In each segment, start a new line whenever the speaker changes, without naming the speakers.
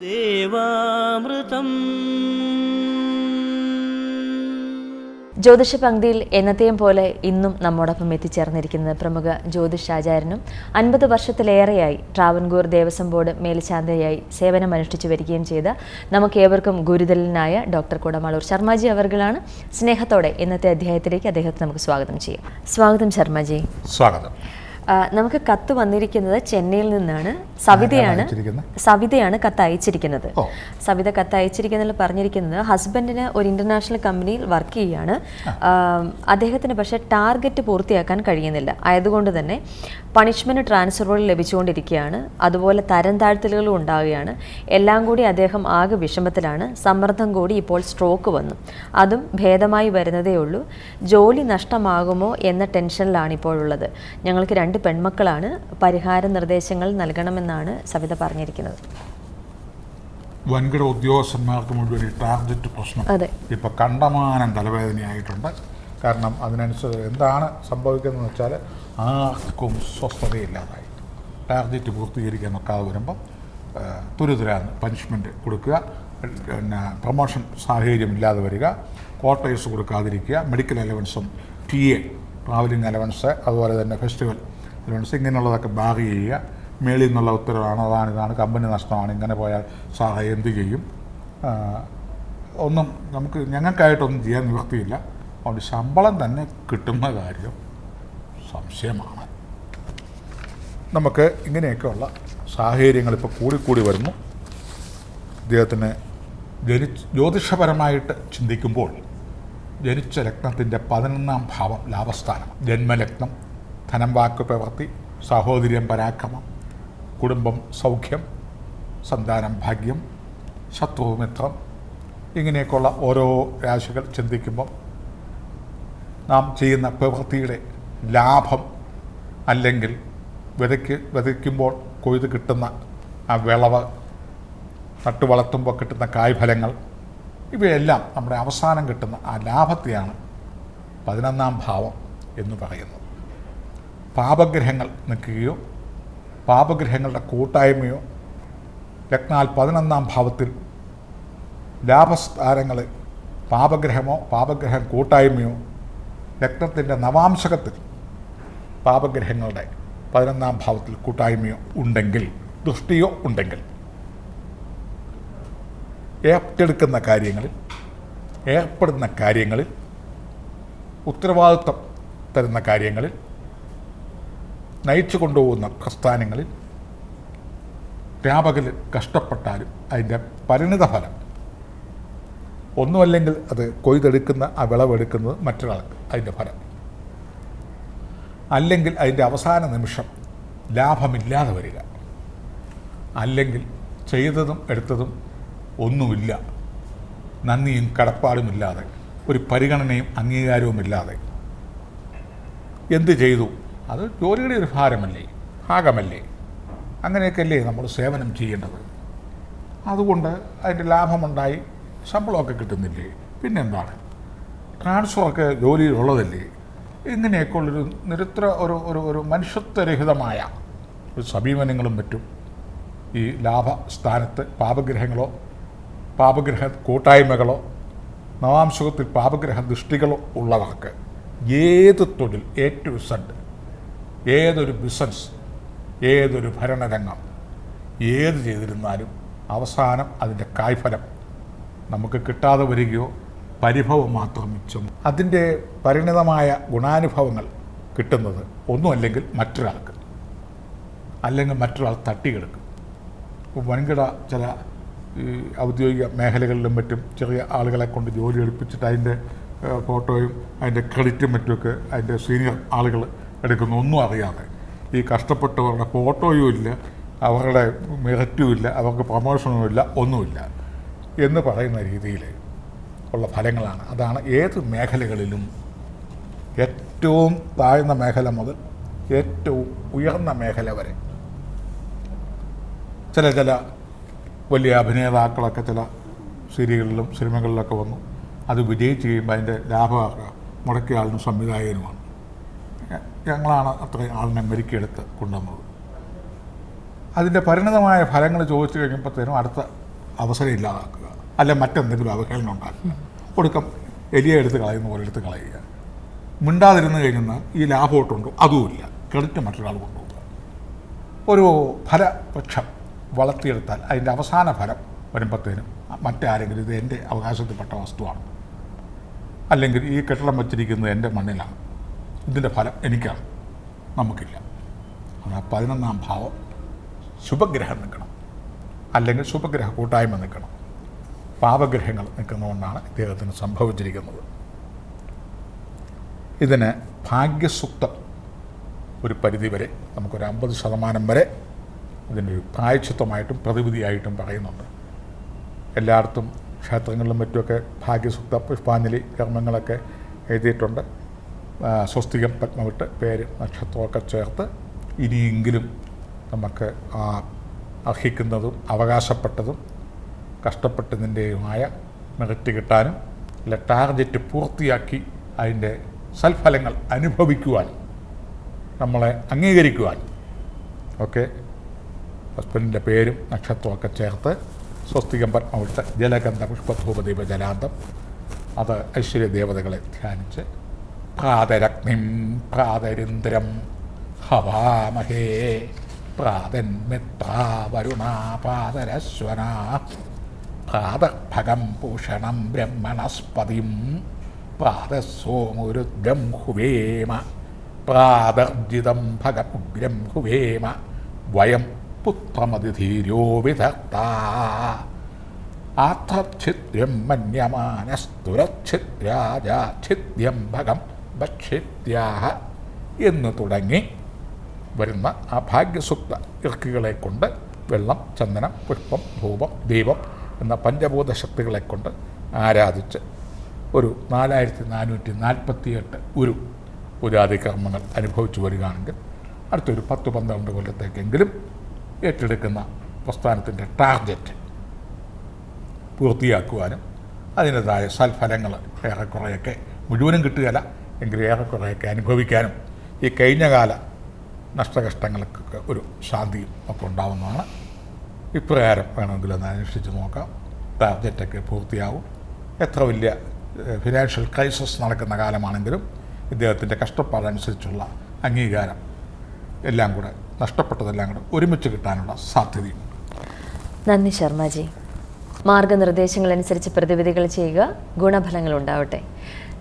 ദേവാമൃതം.
ജ്യോതിഷ പങ്ക്തിയിൽ എന്നത്തെയും പോലെ ഇന്നും നമ്മോടൊപ്പം എത്തിച്ചേർന്നിരിക്കുന്നത് പ്രമുഖ ജ്യോതിഷാചാര്യനും അൻപത് വർഷത്തിലേറെയായി ട്രാവൻകൂർ ദേവസ്വം ബോർഡ് മേൽശാന്തയായി സേവനമനുഷ്ഠിച്ചു വരികയും ചെയ്ത നമുക്കേവർക്കും ഗുരുതലനായ ഡോക്ടർ കുടമാളൂർ ശർമ്മജി അവർകളാണ് സ്നേഹത്തോടെ ഇന്നത്തെ അധ്യായത്തിലേക്ക് അദ്ദേഹത്തെ നമുക്ക് സ്വാഗതം ചെയ്യാം. സ്വാഗതം ശർമ്മജി.
സ്വാഗതം.
നമുക്ക് കത്ത് വന്നിരിക്കുന്നത് ചെന്നൈയിൽ നിന്നാണ്. സവിതയാണ്. സവിതയാണ് കത്ത് അയച്ചിരിക്കുന്നത്. സവിത കത്ത് അയച്ചിരിക്കുന്നതിൽ പറഞ്ഞിരിക്കുന്നത് ഹസ്ബൻഡിന് ഒരു ഇന്റർനാഷണൽ കമ്പനിയിൽ വർക്ക് ചെയ്യുകയാണ് അദ്ദേഹത്തിന് പക്ഷേ ടാർഗറ്റ് പൂർത്തിയാക്കാൻ കഴിയുന്നില്ല. ആയതുകൊണ്ട് തന്നെ പണിഷ്മെന്റ് ട്രാൻസ്ഫറുകൾ ലഭിച്ചുകൊണ്ടിരിക്കുകയാണ്. അതുപോലെ തരം താഴ്ത്തലുകളും ഉണ്ടാവുകയാണ്. എല്ലാം കൂടി അദ്ദേഹം ആകെ വിഷമത്തിലാണ്. സമ്മർദ്ദം കൂടി ഇപ്പോൾ സ്ട്രോക്ക് വന്നു. അതും ഭേദമായി വരുന്നതേ ഉള്ളൂ. ജോലി നഷ്ടമാകുമോ എന്ന ടെൻഷനിലാണ് ഇപ്പോഴുള്ളത്. ഞങ്ങൾക്ക് രണ്ട് പെൺമക്കളാണ് പരിഹാര നിർദ്ദേശങ്ങൾ നൽകണമെന്നാണ് സവിത പറഞ്ഞിരിക്കുന്നത്.
വൻകിട ഉദ്യോഗസ്ഥന്മാർക്ക് മുഴുവൻ ഈ ടാർജറ്റ് പ്രശ്നം
ഇപ്പോൾ
ഇപ്പം കണ്ടമാനം തലവേദനയായിട്ടുണ്ട്. കാരണം അതിനനുസരിച്ച് എന്താണ് സംഭവിക്കുന്നതെന്ന് വെച്ചാൽ ആർക്കും സ്വസ്ഥതയില്ലാതായി. ടാർജറ്റ് പൂർത്തീകരിക്കാൻ ഒക്കാതെ വരുമ്പം തുരുതുരാന്ന് പനിഷ്മെന്റ് കൊടുക്കുക പിന്നെ പ്രൊമോഷൻ സാഹചര്യം ഇല്ലാതെ വരിക ക്വാർട്ടേഴ്സ് കൊടുക്കാതിരിക്കുക മെഡിക്കൽ അലവൻസും ടി എ ട്രാവലിംഗ് അലവൻസ് അതുപോലെ തന്നെ ഫെസ്റ്റിവൽ അലവൻസ് ഇങ്ങനെയുള്ളതൊക്കെ ബാഗ് ചെയ്യുക. മേളിൽ നിന്നുള്ള ഉത്തരവാണ് അതാണ് ഇതാണ് കമ്പനി നഷ്ടമാണ് ഇങ്ങനെ പോയാൽ സഹായം എന്ത് ചെയ്യും? ഒന്നും നമുക്ക് ഞങ്ങൾക്കായിട്ടൊന്നും ചെയ്യാൻ നിവൃത്തിയില്ല. അതുകൊണ്ട് ശമ്പളം തന്നെ കിട്ടുന്ന കാര്യം സംശയമാണ്. നമുക്ക് ഇങ്ങനെയൊക്കെയുള്ള സാഹചര്യങ്ങൾ ഇപ്പോൾ കൂടിക്കൂടി വരുന്നു. അദ്ദേഹത്തിന് ജനിച്ച് ജ്യോതിഷപരമായിട്ട് ചിന്തിക്കുമ്പോൾ ജനിച്ച ലഗ്നത്തിന്റെ പതിനൊന്നാം ഭാവം ലാഭസ്ഥാനം ജന്മലഗ്നം. ധനം വാക്ക് പ്രവൃത്തി സാഹോദര്യം പരാക്രമം കുടുംബം സൗഖ്യം സന്താനം ഭാഗ്യം ശത്രുമിത്രം ഇങ്ങനെയൊക്കെയുള്ള ഓരോ രാശികൾ ചിന്തിക്കുമ്പം നാം ചെയ്യുന്ന പ്രവൃത്തിയുടെ ലാഭം അല്ലെങ്കിൽ വിതയ്ക്ക് വിതയ്ക്കുമ്പോൾ കൊയ്ത് കിട്ടുന്ന ആ വിളവ് നട്ടു വളർത്തുമ്പോൾ കിട്ടുന്ന കായ്ഫലങ്ങൾ ഇവയെല്ലാം നമ്മുടെ അവസാനം കിട്ടുന്ന ആ ലാഭത്തെയാണ് പതിനൊന്നാം ഭാവം എന്ന് പറയുന്നത്. പാപഗ്രഹങ്ങൾ നിൽക്കുകയോ പാപഗ്രഹങ്ങളുടെ കൂട്ടായ്മയോ ലഗ്നാൽ പതിനൊന്നാം ഭാവത്തിൽ ലാഭസ്ഥാനങ്ങൾ പാപഗ്രഹമോ പാപഗ്രഹം കൂട്ടായ്മയോ ലഗ്നത്തിന്റെ നവാംശകത്തിൽ പാപഗ്രഹങ്ങളുടെ പതിനൊന്നാം ഭാവത്തിൽ കൂട്ടായ്മയോ ഉണ്ടെങ്കിൽ ദൃഷ്ടിയോ ഉണ്ടെങ്കിൽ ഏറ്റെടുക്കുന്ന കാര്യങ്ങളിൽ ഏർപ്പെടുന്ന കാര്യങ്ങളിൽ ഉത്തരവാദിത്വം തരുന്ന കാര്യങ്ങളിൽ നയിച്ചു കൊണ്ടുപോകുന്ന പ്രസ്ഥാനങ്ങളിൽ രാപകൽ കഷ്ടപ്പെട്ടാലും അതിന്റെ പരിണിതഫലം ഒന്നുമല്ലെങ്കിൽ അത് കൊയ്തെടുക്കുന്ന ആ വിളവെടുക്കുന്നത് മറ്റൊരാൾക്ക് അതിന്റെ ഫലം. അല്ലെങ്കിൽ അതിന്റെ അവസാന നിമിഷം ലാഭമില്ലാതെ വരിക. അല്ലെങ്കിൽ ചെയ്തതും എടുത്തതും ഒന്നുമില്ല. നന്ദിയും കടപ്പാടുമില്ലാതെ ഒരു പരിഗണനയും അംഗീകാരവുമില്ലാതെ. എന്ത് ചെയ്തു? അത് ജോലിയുടെ ഒരു ഭാരമല്ലേ? ഭാഗമല്ലേ? അങ്ങനെയൊക്കെയല്ലേ നമ്മൾ സേവനം ചെയ്യേണ്ടത്. അതുകൊണ്ട് അതിന്റെ ലാഭമുണ്ടായി ശമ്പളമൊക്കെ കിട്ടുന്നില്ലേ? പിന്നെന്താണ്? ട്രാൻസ്ഫറൊക്കെ ജോലിയിലുള്ളതല്ലേ? ഇങ്ങനെയൊക്കെ ഉള്ളൊരു നിരുത്ര ഒരു ഒരു ഒരു മനുഷ്യത്വരഹിതമായ ഒരു സമീപനങ്ങളും മറ്റും ഈ ലാഭസ്ഥാനത്ത് പാപഗ്രഹങ്ങളോ പാപഗ്രഹ കൂട്ടായ്മകളോ നവാംശകത്തിൽ പാപഗ്രഹ ദൃഷ്ടികളോ ഉള്ളവർക്ക് ഏത് തൊഴിൽ എ ടു സെഡ് ഏതൊരു ബിസിനസ് ഏതൊരു ഭരണരംഗം ഏത് ചെയ്തിരുന്നാലും അവസാനം അതിന്റെ കായ്ഫലം നമുക്ക് കിട്ടാതെ വരികയോ പരിഭവം മാത്രം മിച്ചം. അതിന്റെ പരിണിതമായ ഗുണാനുഭവങ്ങൾ കിട്ടുന്നത് ഒന്നുമല്ലെങ്കിൽ മറ്റൊരാൾക്ക്. അല്ലെങ്കിൽ മറ്റൊരാൾ തട്ടിയെടുക്കും. വൻകിട ചില ഈ ഔദ്യോഗിക മേഖലകളിലും മറ്റും ചെറിയ ആളുകളെ കൊണ്ട് ജോലി എടുപ്പിച്ചിട്ട് അതിന്റെ ഫോട്ടോയും അതിന്റെ ക്രെഡിറ്റും മറ്റുമൊക്കെ അതിന്റെ സീനിയർ ആളുകൾ എടുക്കുന്നു. ഒന്നും അറിയാതെ. ഈ കഷ്ടപ്പെട്ടവരുടെ ഫോട്ടോയും ഇല്ല അവരുടെ മെറിറ്റും ഇല്ല അവർക്ക് പ്രൊമോഷനും ഇല്ല ഒന്നുമില്ല എന്ന് പറയുന്ന രീതിയിൽ ഉള്ള ഫലങ്ങളാണ്. അതാണ് ഏത് മേഖലകളിലും ഏറ്റവും താഴ്ന്ന മേഖല മുതൽ ഏറ്റവും ഉയർന്ന മേഖല വരെ. ചില ചില വലിയ അഭിനേതാക്കളൊക്കെ ചില സീരിയലിലും സിനിമകളിലൊക്കെ വന്നു. അത് വിജയിച്ച് കഴിയുമ്പോൾ അതിന്റെ ലാഭമാക്കുക മുടക്കിയ ആളിനും സംവിധായകനുമാണ്. ഞങ്ങളാണ് അത്രയും ആളിനെ മെരുക്കിയെടുത്ത് കൊണ്ടുവന്നത്. അതിന്റെ പരിണിതമായ ഫലങ്ങൾ ചോദിച്ചു കഴിയുമ്പോഴത്തേനും അടുത്ത അവസരം ഇല്ലാതാക്കുക. അല്ലെ മറ്റെന്തെങ്കിലും അവഹേളനം ഉണ്ടാക്കുക. ഒടുക്കം എലിയെ എടുത്ത് കളയുന്ന പോലെ എടുത്ത് കളയുക. മിണ്ടാതിരുന്ന് കഴിഞ്ഞാൽ ഈ ലാഭോട്ടുണ്ടോ? അതുമില്ല. ക്രെഡിറ്റ് മറ്റൊരാൾ കൊണ്ടുപോകുക. ഒരു ഫലപക്ഷം വളർത്തിയെടുത്താൽ അതിന്റെ അവസാന ഫലം വരുമ്പോഴത്തേനും മറ്റാരെങ്കിലും ഇത് എന്റെ അവകാശത്തിൽപ്പെട്ട വസ്തുവാണ്. അല്ലെങ്കിൽ ഈ കെട്ടിടം വച്ചിരിക്കുന്നത് എന്റെ മണ്ണിലാണ്. ഇതിന്റെ ഫലം എനിക്കാണ്. നമുക്കില്ല. അത് പതിനൊന്നാം ഭാവം. ശുഭഗ്രഹം നിൽക്കണം. അല്ലെങ്കിൽ ശുഭഗ്രഹ കൂട്ടായ്മ നിൽക്കണം. പാപഗ്രഹങ്ങൾ നിൽക്കുന്നതുകൊണ്ടാണ് ഇദ്ദേഹത്തിന് സംഭവിച്ചിരിക്കുന്നത്. ഇതിന് ഭാഗ്യസുക്തം ഒരു പരിധി പരിധിവരെ നമുക്കൊരു അമ്പത് ശതമാനം വരെ ഇതിന്റെ ഒരു പ്രായച്ചിത്വമായിട്ടും പ്രതിവിധിയായിട്ടും പറയുന്നുണ്ട്. എല്ലായിടത്തും ക്ഷേത്രങ്ങളിലും മറ്റുമൊക്കെ ഭാഗ്യസുക്ത പുഷ്പാഞ്ജലി കർമ്മങ്ങളൊക്കെ എഴുതിയിട്ടുണ്ട്. സ്വസ്തികം പത്മവിട്ട് പേര് നക്ഷത്രമൊക്കെ ചേർത്ത് ഇനിയെങ്കിലും നമുക്ക് ആ അർഹിക്കുന്നതും അവകാശപ്പെട്ടതും കഷ്ടപ്പെട്ടതിന്റെയുമായ മെറിറ്റ് കിട്ടാനും അല്ല ടാർഗറ്റ് പൂർത്തിയാക്കി അതിന്റെ സൽഫലങ്ങൾ അനുഭവിക്കുവാൻ നമ്മളെ അംഗീകരിക്കുവാൻ. ഒക്കെ ഹസ്ബൻഡിന്റെ പേരും നക്ഷത്രമൊക്കെ ചേർത്ത് സ്വസ്തികം പത്മവിട്ട് ജലഗന്ധ പുഷ്പധൂപദീപ ജലാന്തം. അത് ഐശ്വര്യ ദേവതകളെ ധ്യാനിച്ച് പ്രാതരഗ്നിം പ്രാതരിന്ദ്രം. ഹവാമഹേ. പ്രാതന്മിത്രാ വരുണാ പാതരശ്വന പ്രാതഭഗം പൂഷണം ബ്രഹ്മണസ്പതിം. പ്രാതസോമുരുദ്രം ഹുവേമ. പ്രാതർജിതം ഭഗപുഗ്രം ഹുവേമ. വയം പുത്രമതിധീരോ വിധർത്താ. ആത്രച്ഛിദ്രം മന്യമാനസ്തുരച്ഛിദ്രാജാച്ഛിദ്യം ഭഗം ഭക്ഷിത്യാഹ എന്ന് തുടങ്ങി വരുന്ന ആ ഭാഗ്യസുക്ത ഇറക്കുകളെ കൊണ്ട് വെള്ളം ചന്ദനം പുഷ്പം ധൂപം ദീപം എന്ന പഞ്ചഭൂത ശക്തികളെ കൊണ്ട് ആരാധിച്ച് ഒരു നാലായിരത്തി നാനൂറ്റി നാൽപ്പത്തിയെട്ട് ഒരു പുരാതി കർമ്മങ്ങൾ അനുഭവിച്ചു വരികയാണെങ്കിൽ അടുത്തൊരു പത്ത് പന്ത്രണ്ട് കൊല്ലത്തേക്കെങ്കിലും ഏറ്റെടുക്കുന്ന പ്രസ്ഥാനത്തിന്റെ ടാർഗറ്റ് പൂർത്തിയാക്കുവാനും അതിന്റെതായ സൽഫലങ്ങൾ ഏറെക്കുറെയൊക്കെ മുഴുവനും കിട്ടുകയില്ല. എങ്കിലും കുറേയൊക്കെ അനുഭവിക്കാനും ഈ കഴിഞ്ഞ കാല നഷ്ടകഷ്ടങ്ങൾക്കൊക്കെ ഒരു ശാന്തിയും ഒക്കെ ഉണ്ടാവുന്നതാണ്. ഇപ്രകാരം വേണമെങ്കിൽ ഒന്ന് അന്വേഷിച്ച് നോക്കാം. ടാർഗറ്റൊക്കെ പൂർത്തിയാവും. എത്ര വലിയ ഫിനാൻഷ്യൽ ക്രൈസിസ് നടക്കുന്ന കാലമാണെങ്കിലും ഇദ്ദേഹത്തിന്റെ കഷ്ടപ്പാടനുസരിച്ചുള്ള അംഗീകാരം എല്ലാം കൂടെ നഷ്ടപ്പെട്ടതെല്ലാം കൂടെ ഒരുമിച്ച് കിട്ടാനുള്ള സാധ്യതയുണ്ട്.
നന്ദി ശർമ്മജി മാർഗനിർദ്ദേശങ്ങൾ അനുസരിച്ച് പ്രതിവിധികൾ ചെയ്യുക ഗുണഫലങ്ങൾ ഉണ്ടാവട്ടെ.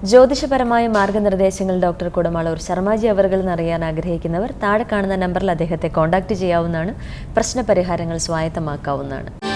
ജ്യോതിഷപരമായ മാർഗനിർദ്ദേശങ്ങൾ ഡോക്ടർ കുടമാളൂർ ശർമാജി അവർകൾ അറിയാൻ ആഗ്രഹിക്കുന്നവർ താഴെ കാണുന്ന നമ്പറിൽ അദ്ദേഹത്തെ കോൺടാക്റ്റ് ചെയ്യാവുന്നതാണ്. പ്രശ്നപരിഹാരങ്ങൾ സ്വായത്തമാക്കാവുന്നതാണ്.